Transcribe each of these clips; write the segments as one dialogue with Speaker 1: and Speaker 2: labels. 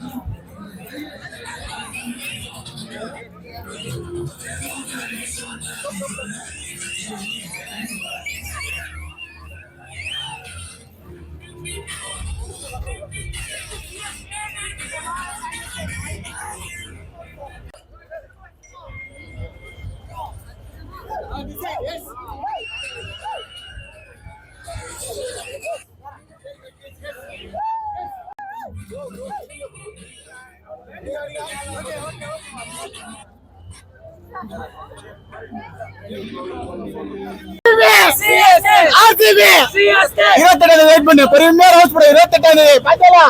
Speaker 1: Yeah. இருபத்தெட்டாவது wait பண்ணு. பொறுமையா ரோஸ் போடு. இருபத்தெட்டாவது பாத்தீங்களா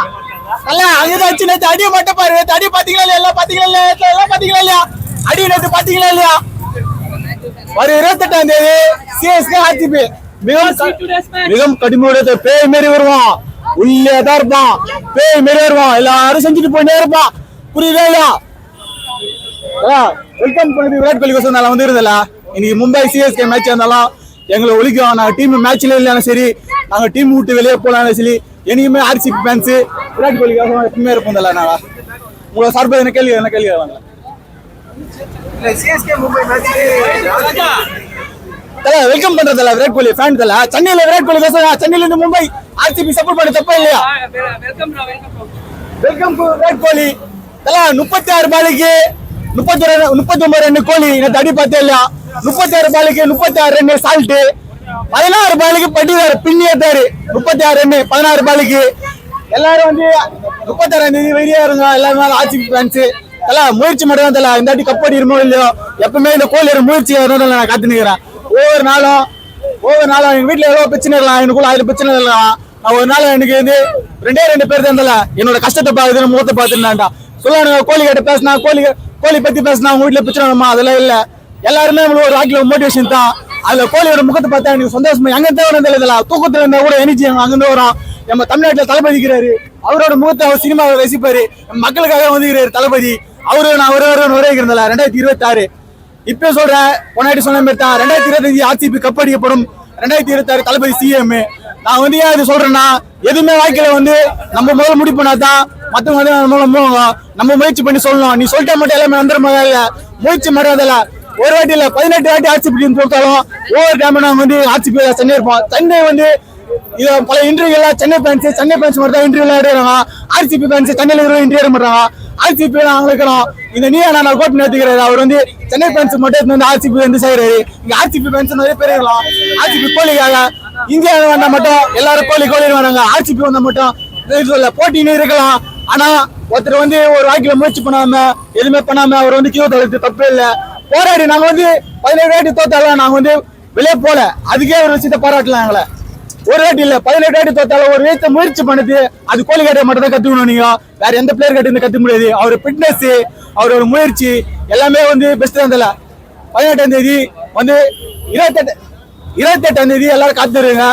Speaker 1: அல்ல அங்கதான் வச்சு நேத்து அடி மட்டும் பாரு. நேத்து அடி பாத்தீங்களா இல்லையா? எல்லாம் பாத்தீங்களா இல்லையா? எல்லாம் பாத்தீங்களா இல்லையா? அடி நேத்து பாத்தீங்களா இல்லையா? வர இருபத்தெட்டாம் தேதி சிஎஸ்கே ஆர்சிபி மிகவும் க- மிகவும் கடுமையோட பேய் மாரி வருவான். உள்ளே தான் இருப்பான். பேய் மாரி வருவான். எல்லாரும் செஞ்சுட்டு போயிட்டே இருப்பான். புரியுதா வெல்கம் பண்ணது விராட் கோலி கோசம் நான் வந்துருந்தல இன்னைக்கு மும்பை சிஎஸ்கே மேட்ச் இருந்தாலும் எங்களை ஒழிக்கும். நாங்கள் டீம் மேட்ச்ல இல்லைனாலும் சரி நாங்கள் டீம் விட்டு வெளியே போனாலும் சரி என்னைக்குமே ஆர்சிபி ஃபேன்ஸ் விராட் கோலி கோசம் எப்பவுமே இருப்போம்ல நாங்கள் உங்களை சார்பாக என்ன கேள்வி என்ன கேள்வி வாங்க
Speaker 2: சிஎஸ்கே மும்பை மேட்ச்
Speaker 1: தல வெல்கம் பண்றதுல விராட் கோலி ஃபேன் தல. சென்னையில விராட் கோலி கோசம் சென்னையில இருந்து மும்பை ஆர்சிபி சப்போர்ட் பண்ண தப்பா இல்லையா? வெல்கம் டு விராட் கோலி தல முப்பத்தி ஆறு பாலுக்கு முப்பத்தி ரெண்டு முப்பத்தி ஒன்பது ரெண்டு கோழி நேற்று அடி பார்த்தே இல்லையா? முப்பத்தி ஆறு பாலுக்கு முப்பத்தி ஆறு ரன் சால்ட்டு பதினாறு பாலுக்கு பட்டிதாரு பின்னி ஏத்தாரு முப்பத்தி ஆறு ரன் பதினாறு பாலுக்கு. எல்லாரும் வந்து முப்பத்தாறாம் தேதி வெளியே இருங்க எல்லாரும் ஆட்சிக்கு பாஞ்சு எல்லாம் முயற்சி மட்டும் தான் தெரியல இந்த வாட்டி கப்படி இருமோ இல்லையோ எப்பவுமே இந்த கோலி முயற்சி வரணும்னு நான் காத்து நிக்கிறேன் ஒவ்வொரு நாளும் ஒவ்வொரு நாளும் எங்கள் வீட்டில் எவ்வளோ பிரச்சனை இருக்கலாம் எனக்குள்ள அதில் பிரச்சனை இருக்கலாம். நான் ஒரு நாள் எனக்கு வந்து ரெண்டே ரெண்டு பேர் தான் இருந்தல என்னோட கஷ்டத்தை பாக்குது முகத்தை பார்த்துருந்தாண்டா சொல்லுவானுங்க கோழி கிட்ட பேசினா கோழி கோழி பத்தி பேசினா உங்க வீட்டுல பிரச்சனை வருமா? அதெல்லாம் இல்ல. எல்லாருமே நம்மளுக்கு ஒரு ராக்கில மோட்டிவேஷன் தான். அதுல கோழியோட முகத்தை பார்த்தா எனக்கு சந்தோஷமா எங்க இருந்து வரும் தெரியல தூக்கத்துல இருந்தா கூட எனர்ஜி அங்கிருந்து வரும் நம்ம தமிழ்நாட்டுல தளபதிக்கிறாரு அவரோட முகத்தை அவர் சினிமாவை ரசிப்பாரு. மக்களுக்காக வந்துக்கிறாரு தளபதி. அவரு நான் ஒரு ஒரு ஒரே இருந்தல ரெண்டாயிரத்தி இருபத்தி ஆறு சொல்கிறேன் சொல்றேன் பொன்னாடி சொன்ன மாதிரி தான். ரெண்டாயிரத்தி இருபத்தஞ்சு ஆர்சிபி கப் அடிக்கப்படும். ரெண்டாயிரத்தி இருபத்தி ஆறு தளபதி சிஎம் நான் வந்து ஏன் இது சொல்றேன்னா எதுவுமே வாழ்க்கையில வந்து நம்ம முதல்ல முடிவு பண்ணாதான் மத்தவங்க வந்து நம்ம மூலம் நம்ம முயற்சி பண்ணி சொல்லணும். நீ சொல்லிட்டா மட்டும் எல்லாமே வந்துட மாதிரி இல்ல. முயற்சி மட்டும் ஒரு வாட்டி இல்ல பதினெட்டு வாட்டி ஆர்சிபி டீம் கொடுத்தாலும் ஒவ்வொரு டைம் நாங்க வந்து ஆர்சிபி சென்னை இருப்போம். சென்னை வந்து இது பல இன்டர்வியூல சென்னை ஃபேன்ஸ் சென்னை ஃபேன்ஸ் மட்டும் தான் இன்டர்வியூல எடுக்கிறாங்க. ஆர்சிபி ஃபேன்ஸ் சென்னையில் இருக்கிற இன்டர்வியூ மாட்டாங்க. ஆர்சிபி நாங்க இருக்கிறோம். இந்த நீ நான் கோட் நடத்துக்கிறாரு அவர் வந்து சென்னை ஃபேன்ஸ் மட்டும் வந்து ஆர்சிபி வந்து செய்யறாரு இங்க ஆர்சிபி ஃபேன்ஸ் நிறைய பேர் இருக்கலாம் ஆர்சிபி கோலிக்காக இந்தியாவில் வந்தா மட்டும் எல்லாரும் கோழி கோழி வராங்க. ஆர்சிபி வந்தா மட்டும் இது போட்டின்னு இருக்கலாம். ஆனா ஒருத்தர் வந்து ஒரு வாக்கில முயற்சி பண்ணாம எதுவுமே பண்ணாம அவர் வந்து கியூ தடுத்து தப்பே இல்ல. போராடி நாங்க வந்து பதினேழு வாட்டி தோத்தாலும் நாங்க வந்து வெளியே போல அதுக்கே ஒரு விஷயத்த பாராட்டலாம் எங்களை. ஒரு வாட்டி இல்ல பதினெட்டு வாட்டி தோத்தாலும் ஒரு விஷயத்த முயற்சி பண்ணுது அது கோலிகாட்டை மட்டும் தான் கத்துக்கணும் நீங்க. வேற எந்த பிளேயர் கேட்டு இருந்து கத்துக்க முடியாது. அவர் ஃபிட்னஸ் அவரோட முயற்சி எல்லாமே வந்து பெஸ்ட் தான் தெரியல பதினெட்டாம் தேதி வந்து இருபத்தெட்டு இருபத்தெட்டாம் தேதி எல்லாரும் காத்துருங்க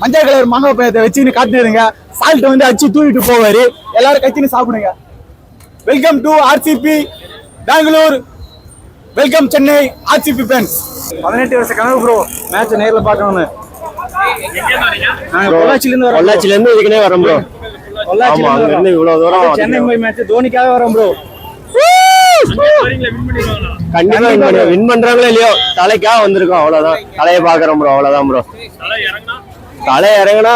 Speaker 1: மஞ்சள் கலர் மாங்காய் பழத்தை வச்சுன்னு காத்துருங்க சால்ட் வந்து அடிச்சு தூக்கிட்டு போவாரு. எல்லாரும் கத்தின்னு சாப்பிடுங்க. Welcome to RCB Bangalore welcome Chennai RCB fans
Speaker 2: பதினெட்டு வருஷ கனவு ப்ரோ மேட்ச் நேர்ல பார்க்கணும்னு. நாங்க பொள்ளாச்சில இருந்து வரோம்
Speaker 3: பொள்ளாச்சில இருந்து இதுக்குனே வரோம் ப்ரோ
Speaker 2: பொள்ளாச்சில
Speaker 3: ஆமா
Speaker 2: இருந்து
Speaker 3: அங்க இருந்து
Speaker 2: வரோம்.
Speaker 3: இவ்வளவு தூரம்
Speaker 2: சென்னை மும்பை மேட்ச் தோனிக்காக வரோம் ப்ரோ
Speaker 3: கண்டிப்பா வின் பண்றாங்களோ இல்லையோ தலைக்காக வந்திருக்கோம் அவ்வளவுதான். தலையை பாக்குறோம் ப்ரோ அவ்வளவுதான் ப்ரோ தலை இறங்குனா?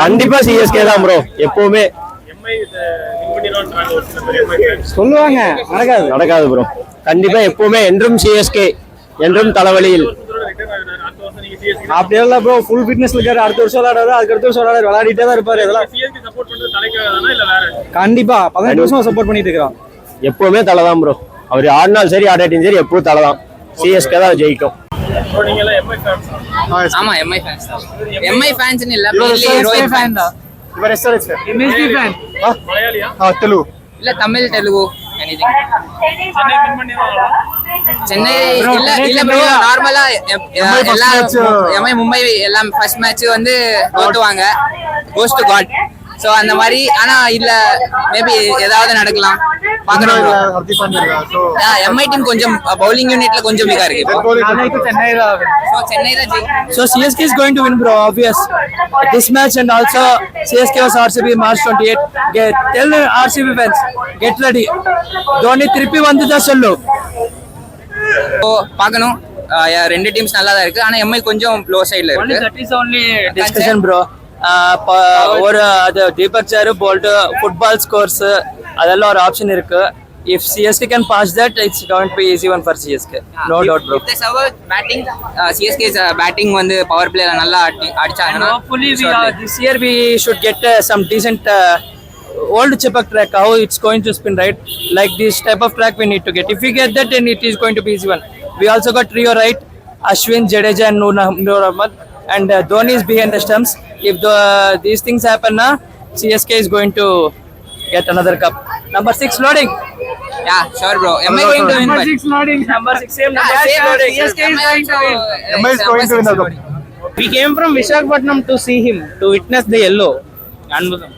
Speaker 3: கண்டிப்பா சிஎஸ்கே தான் ப்ரோ எப்பவுமே.
Speaker 2: சொல்லுவாங்க நடக்காது.
Speaker 3: நடக்காது ப்ரோ கண்டிப்பா எப்பவுமே என்றும் சிஎஸ்கே என்றும் தலைவலியில்.
Speaker 2: அப்படியே இல்ல ப்ரோ ஃபுல் ஃபிட்னஸ்ல இருக்காரு. அடுத்த வருஷம் விளையாடுறாரு அதுக்கு அடுத்த வருஷம் விளையாடுறாரு விளையாடிட்டே தான் இருப்பாரு. இதெல்லாம் கண்டிப்பா. பதினெட்டு வருஷம் சப்போர்ட் பண்ணிட்டு இருக்கிறோம்.
Speaker 3: எப்பவுமே தலை தான் ப்ரோ அவர் ஆடினாலும் சரி ஆடாட்டியும் சரி எப்பவும் தலை தான் சிஎஸ்கே தான் ஜெயிக்கும்.
Speaker 4: ஆமா எம்ஐ ஃபேன்ஸ் தான். எம்ஐ ஃபேன்ஸ்னு இல்ல ரோஹித் ஃபேன்
Speaker 1: இவர் எஸ்ஆர்எஸ்
Speaker 2: எம்எஸ்டி ஃபேன்
Speaker 1: தெலுங்கு.
Speaker 4: இல்ல தமிழ் தெலுங்கு எனிதிங் சென்னை இல்ல இல்ல ப்ரோ நார்மலா எல்லா எம்ஐ மும்பை எல்லாம் ஃபர்ஸ்ட் மேட்ச் வந்து தோத்துவாங்க கோஸ் டு காட் சோ அந்த மாதிரி ஆனா இல்ல மேபி ஏதாவது நடக்கலாம் பாக்கணும் bro. Yeah, MI டீம் கொஞ்சம் பவுலிங் யூனிட்ல கொஞ்சம் வீக்கா இருக்கு இப்போ So, சென்னை தான் ஜெயி-
Speaker 5: So CSK is going to win, bro. Obvious. This match and also CSK was RCB March 28. Get tell the RCB fans, get ready. Dhoni திருப்பி வந்துதான் சொல்லு
Speaker 4: So, பார்க்கணும் Uh, yeah, ரெண்டு டீம்ஸ் நல்லா தான் இருக்கு ஆனா எம்ஐ கொஞ்சம் லோ சைடுல
Speaker 5: only
Speaker 4: இருக்கு
Speaker 5: that is only discussion bro ஆஹ் ப- ஒரு அது Deepak sir Boult football scores அதெல்லாம் ஒரு ஆப்ஷன் இருக்கு if CSK can pass that it's don't be easy one for CSK no doubt bro
Speaker 4: batting CSK batting uh, வந்து power பிளேல நல்லா அடி- அடிச்சாங்கன்னா
Speaker 5: hopefully we are, this year we should get uh, some decent uh, old Chepak track how it's going to spin right like this type of track we need to get if we get that then it is going to be easy one we also got Rio right Ashwin Jadeja and Noor Noor Ahmad and uh, Dhoni is behind the stumps if the these things happen na CSK is going to get another cup. Number six loading.
Speaker 4: Yeah, sure, bro. Am I going to win?
Speaker 5: Number six loading. Number six same. Yeah, number same loading. CSK is going to win.
Speaker 1: Am I going to win the cup?
Speaker 2: We came from Vishakhapatnam to see him to witness the yellow. Anvudam.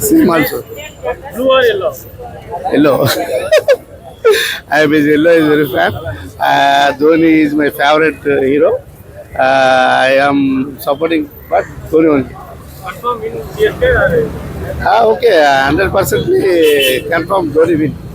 Speaker 6: Same also. Blue or yellow? Yellow. I am yellow is very fan. Uh, Dhoni is my favorite uh, hero. Uh, I am supporting, but Dhoni only. Ah, okay, hundred percent confirm Dhoni win.